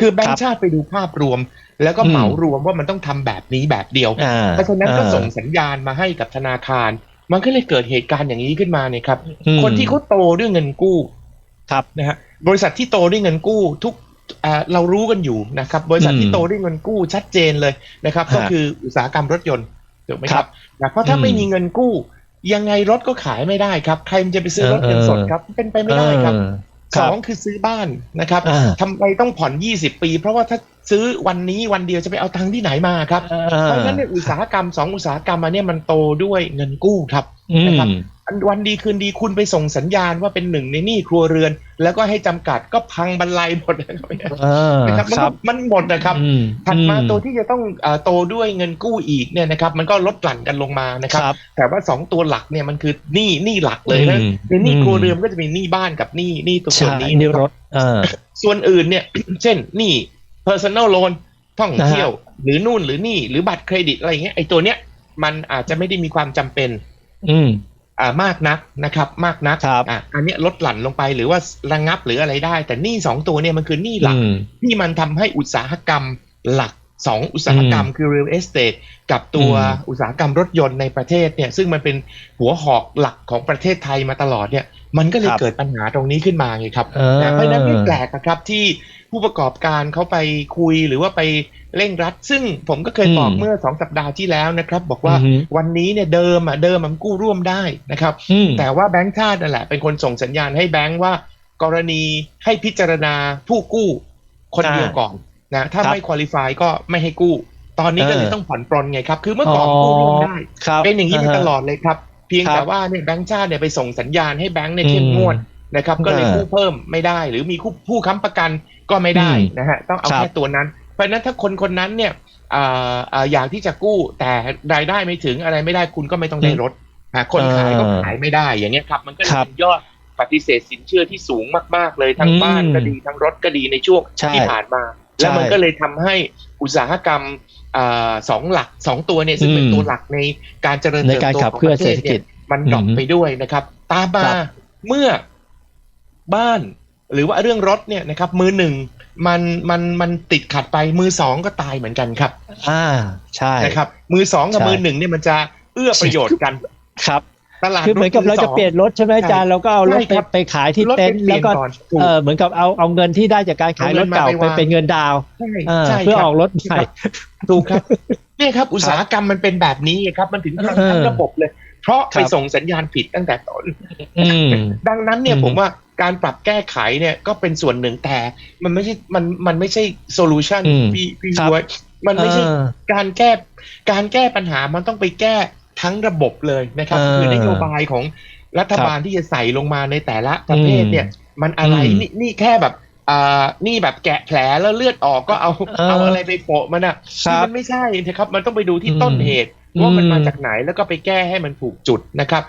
คือแบงครัก์บชาติไปดูภาพรวม แล้วก็อืมเหมารวมว่ามันต้องทำแบบนี้แบบเดียวอ่าเพราะฉะนั้นก็อ่าส่งสัญญาณมาให้กับธนาคาร มันก็เลยเกิดเหตุการณ์อย่างนี้ขึ้นมาเนี่ยครับอืมคนที่เขาโตด้วยเงินกู้ครับนะฮะบริษัทที่โตด้วยเงินกู้ทุกอ่าเรารู้กันอยู่นะครับ บริษัทที่อืมโตด้วยเงินกู้ชัดเจนเลยนะครับฮะก็คืออุตสาหกรรมรถยนต์ถูกไหมคครัรับบนะเพราะถ้าอืมไม่มีเงินกู้ ยังไงรถก็ขายไม่ได้ครับ ใครมันจะไปซื้อรถเงินสดครับเป็นไปไม่ได้ครับเออ สองคือซื้อบ้านนะครับอ่าทำไมต้องผ่อน 20 ปี เพราะว่าถ้าซื้อวันนี้วันเดียวจะไปเอาตังค์ที่ไหนมาครับอ่เพราะฉะนั้นเนี่ยอุตสาหกรรมสองอุตสาหกรรมมาเนี่ยมันโตด้วยเงินกู้ครับอืมนะครับอัน วันดีคืนดีคุณไปส่งสัญญาณว่าเป็นหนึ่งในหนี้ครัวเรือน แล้วก็ให้จำกัดก็พังบรรลัยหมดนะครับเออนะครับมันคก็รับมันหมดนะครับอืมถัดมาอืตัวที่จะต้องเอ่อโตด้วยเงินกู้อีกเนี่ยนะครับมันก็ลดหลั่นกันลงมานะครับครับแต่ว่าสองตัวหลักเนี่ยมันคือหนี้หนี้หลักเลยนะอืมในหนี้อืมครัวเรือนก็จะมีหนี้บ้านกับหนี้หนี้ตัวส่วนใช่นี้นี่นะครรับถเออส่วนอื่นเนี่ย เช่นหนี้ personal loan ท่องเที่ยว หรือนู่นหรือนี่หรือบัตรเครดิตอะไรอย่างเงี้ยไอ้ตัวเนี้ยมันอาจจะไม่ได้มีความจำเป็น อื มอ่ามากนักนะครับมากนักครับอะอันเนี้ยลดหลั่นลงไปหรือว่าระงับหรืออะไรได้ แต่หนี้สองตัวเนี่ยมันคือหนี้หลักอืมที่มันทำให้อุตสาหกรรมหลัก สองอุตสาหกรรมคือ real estate กับตัวอืมอุตสาหกรรมรถยนต์ในประเทศเนี่ยซึ่งมันเป็นหัวหอกหลักของประเทศไทยมาตลอดเนี่ยมันก็เลยครับเกิดปัญหาตรงนี้ขึ้นมาไงครับเออนะเพราะฉะนั้นไม่แปลกนะครับที่ผู้ประกอบการเขาไปคุยหรือว่าไปเร่งรัด ซึ่งผมก็เคยบอกอืมเมื่อสองสัปดาห์ที่แล้วนะครับ บอกว่าอือฮึวันนี้เนี่ยเดิมอะเดิมมันกู้ร่วมได้นะครับอืมแต่ว่าแบงก์ชาตินั่นแหละเป็นคนส่งสัญญาณให้แบงก์ว่า กรณีให้พิจารณาผู้กู้คนเดียวก่อน นะถ้าครับไม่คุริฟายก็ไม่ให้กู้ ตอนนี้ก็เลยเออต้องผ่อนปรนไงครับ คือเมื่อก่อนกู้ร่วมได้ครับเป็นอย่างนี้มาฮะตลอดเลยครับ เพียงครับแต่ว่าเนี่ยแบงก์ชาติเนี่ยไปส่งสัญญาณให้แบงก์เนี่ยเข้มงวดนะครับ ก็เลยเออกู้เพิ่มไม่ได้ หรือมีผู้ผู้ค้ำประกันก็ไม่ได้อืมนะฮะต้องเอาครับแค่ตัวนั้น เพราะฉะนั้นถ้าคนคนนั้นเนี่ยอ่าอ่าอยากที่จะกู้แต่รายได้ไม่ถึงอะไรไม่ได้คุณก็ไม่ต้องได้รถอ่าคนขายก็ขายไม่ได้อย่างเงี้ยครับ มันก็เลยครับเป็นยอดปฏิเสธสินเชื่อที่สูงมาก ๆ เลยทั้งอืมบ้านก็ดีทั้งรถก็ดีในช่วงใช่ที่ผ่านมาใช่ แล้วมันก็เลยทำให้อุตสาหกรรมอ่าสองหลักสองตัวเนี่ยซึ่งเป็นอืมตัวหลักในการเจริญในเติบการโตขับของเคลื่ปอนระเทเศรษศฐกิเนี่จยมันดรอปอืมไปด้วยนะครับ ตามมาครับเมื่อบ้านหรือว่าเรื่องรถเนี่ยนะครับ มือหนึ่งมันมันมันติดขัดไปมือสองก็ตายเหมือนกันครับ อ่าใช่นะครับ มือสองกับใช่มือหนึ่งเนี่ยมันจะเอื้อประโยชน์กันครับ ตลาดคือเหมือนกับเราจะเปลี่ยนรถใช่ไหมอาจารย์เราก็เอารถใช่ไปครับไปขายที่รถเต็ไปนท์เปลี่แล้ยนวก็ก่อนถูกเออเหมือนกับเอาเอาเงินที่ได้จากการขายรถเก่าเอาเงินไปมาไปวางเป็นเงินดาวน์ใช่เออใช่เพื่อคอรัอบกรถใหม่ถูกครับเนี่ยครับอุตสาหกรรมมันเป็นแบบนี้ครับ มันถึงทำทั้งระบบเลย เพราะครัไปบส่งสัญญาณผิดตั้งแต่ต้นอืมดังนั้นเนี่ยอืมผมว่าการปรับแก้ไขเนี่ยก็เป็นส่วนหนึ่งแต่ มันไม่ใช่มันมันไม่ใช่โซลูชันอืมพี่พี่ครับย้วยมันไม่ใช่เออการแก้การแก้ปัญหามันต้องไปแก้ ทั้งระบบเลยนะครับเออคือนโยบายของรัฐบาลที่จะใส่ลงมาในแต่ละประเภทเนี่ย มันอะไรอืมนี่นี่แค่แบบอ่านี่แบบแกะแผลแล้วเลือดออกก็เอาเออเอาอะไรไปโปะมันอะครัคือบมันไม่ใช่นะครับ มันต้องไปดูที่อืมต้นเหตุว่ามันอืมมาจากไหนแล้วก็ไปแก้ให้มันถูกจุดนะครับ